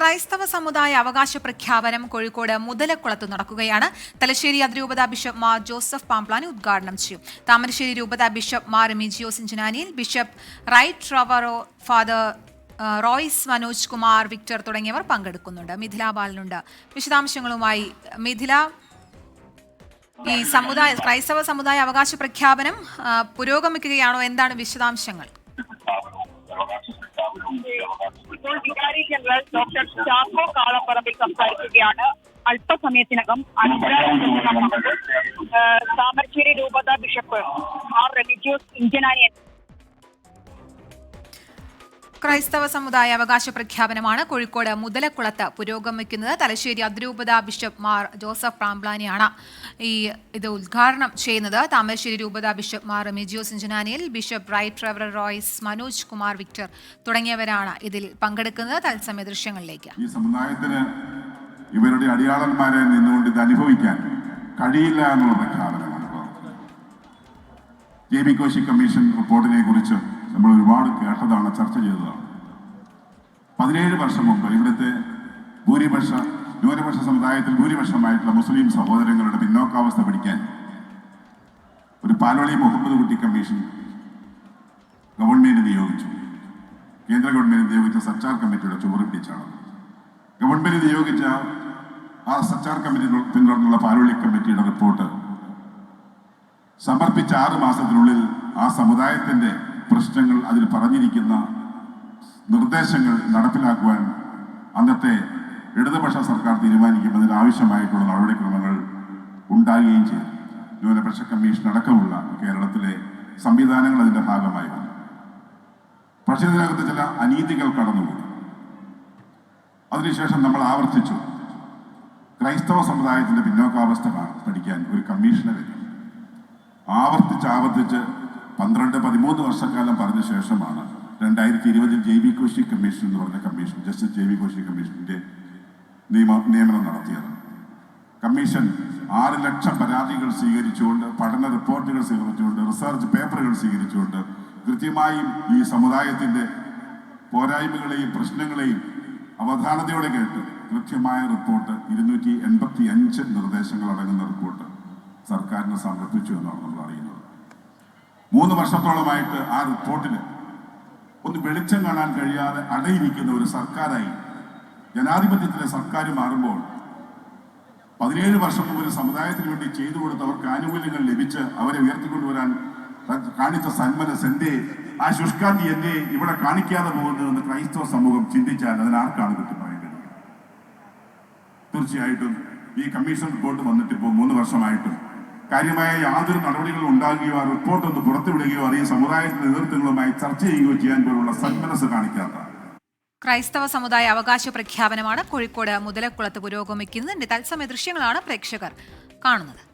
ക്രൈസ്തവ സമുദായ അവകാശ പ്രഖ്യാപനം കോഴിക്കോട് മുതലക്കുളത്ത് നടക്കുകയാണ്. തലശ്ശേരി അതിരൂപത ബിഷപ്പ് മാർ ജോസഫ് പാംപ്ലാനി ഉദ്ഘാടനം ചെയ്യും. താമരശ്ശേരി രൂപത ബിഷപ്പ് മാർ മിജിയോ സിഞ്ചനാനിയിൽ bishop right റവറോ father Royce Manoj Kumar Victor തുടങ്ങിയവർ പങ്കെടുക്കുന്നുണ്ട്. മിഥില ബാലനുണ്ട്. വിശദാംശങ്ങളുമായി മിഥില. ഈ സമുദായ ക്രൈസ്തവ സമുദായ അവകാശ പ്രഖ്യാപനം പുരോഗമിക്കുകയാണോ? എന്താണ് വിശദാംശങ്ങൾ? ഡോക്ടർ ചാക്കോ കാളപ്പറമ്പിൽ സംസാരിക്കുകയാണ്. അല്പസമയത്തിനകം അഞ്ചാറ് താമരശ്ശേരി രൂപത ബിഷപ്പ് ആർ. റെലിജിയസ് ഇഞ്ചനാനി ക്രൈസ്തവ സമുദായ അവകാശ പ്രഖ്യാപനമാണ് കോഴിക്കോട് മുതലക്കുളത്ത് പുരോഗമിക്കുന്നത്. തലശ്ശേരി അതിരൂപത ബിഷപ്പ് മാർ ജോസഫ് പ്രാംബ്ലാനിയാണ് ഈ ഇത് ഉദ്ഘാടനം ചെയ്യുന്നത്. താമരശ്ശേരി രൂപത ബിഷപ്പ് മാർ മെജിയോ സിഞ്ചനാനിയിൽ ബിഷപ്പ് റൈറ്റ് റെവറൽ റോയ്സ് മനോജ് കുമാർ വിക്ടർ തുടങ്ങിയവരാണ് ഇതിൽ പങ്കെടുക്കുന്നത് തത്സമയ ദൃശ്യങ്ങളിലേക്ക്. ഈ സമുദായത്തിന് ഇവരുടെ അടിയാളന്മാരെ നിന്നുകൊണ്ട് ഇത് അനുഭവിക്കാൻ കഴിയില്ല എന്നുള്ള പ്രഖ്യാപനമാണ് ജെ ബി കോശി കമ്മീഷൻ റിപ്പോർട്ടിനെ കുറിച്ച് നമ്മൾ ഒരുപാട് കേട്ടതാണ് ചർച്ച ചെയ്തതാണ്. പതിനേഴ് വർഷം മുമ്പ് ഇവിടുത്തെ ഭൂരിപക്ഷ ന്യൂനപക്ഷ സമുദായത്തിൽ ഭൂരിപക്ഷമായിട്ടുള്ള മുസ്ലിം സഹോദരങ്ങളുടെ പിന്നോക്കാവസ്ഥ പഠിക്കാൻ ഒരു പാലോളി മുഹമ്മദ് കുട്ടി കമ്മീഷൻ ഗവൺമെന്റ് നിയോഗിച്ചു. കേന്ദ്ര ഗവൺമെന്റ് നിയോഗിച്ച സർച്ചാർ കമ്മിറ്റിയുടെ ചുവട് പിടിച്ചാണ്. ഗവൺമെന്റ് നിയോഗിച്ച ആ സർച്ചാർ കമ്മിറ്റി പിന്തുടർന്നുള്ള പാലോളി കമ്മിറ്റിയുടെ റിപ്പോർട്ട് സമർപ്പിച്ച ആറ് മാസത്തിനുള്ളിൽ ആ സമുദായത്തിന്റെ പ്രശ്നങ്ങൾ അതിൽ പറഞ്ഞിരിക്കുന്ന നിർദ്ദേശങ്ങൾ നടപ്പിലാക്കുവാൻ അന്നത്തെ ഇടതുപക്ഷ സർക്കാർ തീരുമാനിക്കുമ്പോൾ ആവശ്യമായിട്ടുള്ള നടപടിക്രമങ്ങൾ ഉണ്ടാകുകയും ചെയ്തു. ന്യൂനപക്ഷ കമ്മീഷൻ അടക്കമുള്ള കേരളത്തിലെ സംവിധാനങ്ങൾ അതിന്റെ ഭാഗമായി വന്നു. പക്ഷേ ഇതിനകത്ത് ചില അനീതികൾ കടന്നുകൂടി അതിനുശേഷം നമ്മൾ ആവർത്തിച്ചു. ക്രൈസ്തവ സമുദായത്തിന്റെ പിന്നോക്കാവസ്ഥ പഠിക്കാൻ ഒരു കമ്മീഷനെ വരും ആവർത്തിച്ച് ആവർത്തിച്ച് പന്ത്രണ്ട് പതിമൂന്ന് വർഷക്കാലം പറഞ്ഞ ശേഷമാണ് രണ്ടായിരത്തി ഇരുപതിൽ ജെ വി കോശി കമ്മീഷൻ എന്ന് പറഞ്ഞ commission justice J V Koshy കമ്മീഷന്റെ നിയമ നിയമനം നടത്തിയത്. കമ്മീഷൻ ആറ് ലക്ഷം പരാതികൾ സ്വീകരിച്ചുകൊണ്ട് പഠന റിപ്പോർട്ടുകൾ സ്വീകരിച്ചുകൊണ്ട് റിസർച്ച് പേപ്പറുകൾ സ്വീകരിച്ചുകൊണ്ട് കൃത്യമായും ഈ സമുദായത്തിന്റെ പോരായ്മകളെയും പ്രശ്നങ്ങളെയും അവധാനതയോടെ കേട്ട് കൃത്യമായ റിപ്പോർട്ട് ഇരുന്നൂറ്റി എൺപത്തി അഞ്ച് നിർദ്ദേശങ്ങൾ അടങ്ങുന്ന റിപ്പോർട്ട് സർക്കാരിന് സമർപ്പിച്ചു എന്നാണ് നമ്മൾ അറിയുന്നത്. മൂന്ന് വർഷത്തോളമായിട്ട് ആ റിപ്പോർട്ടിന് ഒന്ന് വെളിച്ചം കാണാൻ കഴിയാതെ അടയിരിക്കുന്ന ഒരു സർക്കാരായി ജനാധിപത്യത്തിലെ സർക്കാർ മാറുമ്പോൾ പതിനേഴ് വർഷം മുമ്പ് ഒരു സമുദായത്തിന് വേണ്ടി ചെയ്തു കൊടുത്ത് അവർക്ക് ആനുകൂല്യങ്ങൾ ലഭിച്ച് അവരെ ഉയർത്തിക്കൊണ്ടുവരാൻ കാണിച്ച സന്മനസ് എന്റെ ആ ശുഷ്കാന്തി എന്നെ ഇവിടെ കാണിക്കാതെ പോകുന്നതെന്ന് ക്രൈസ്തവ സമൂഹം ചിന്തിച്ചാൽ അതിനാർക്കാണ് കുറ്റം പറയാൻ കഴിയുക തീർച്ചയായിട്ടും ഈ കമ്മീഷൻ റിപ്പോർട്ട് വന്നിട്ട് ഇപ്പോൾ മൂന്ന് വർഷമായിട്ടും കാര്യമായ യാതൊരു നടപടികളും ഉണ്ടാകുകയോ ആ റിപ്പോർട്ട് ഒന്ന് പുറത്തുവിടുകയോ അറിയ സമുദായത്തിന്റെ നേതൃത്വങ്ങളുമായി ചർച്ച ചെയ്യുകയോ ചെയ്യാൻ പോലുള്ള സന്മനസ് കാണിക്കാത്ത. ക്രൈസ്തവ സമുദായ അവകാശ പ്രഖ്യാപനമാണ് കോഴിക്കോട് മുതലക്കുളത്ത് പുരോഗമിക്കുന്നത്. തത്സമയ ദൃശ്യങ്ങളാണ് പ്രേക്ഷകർ കാണുന്നത്.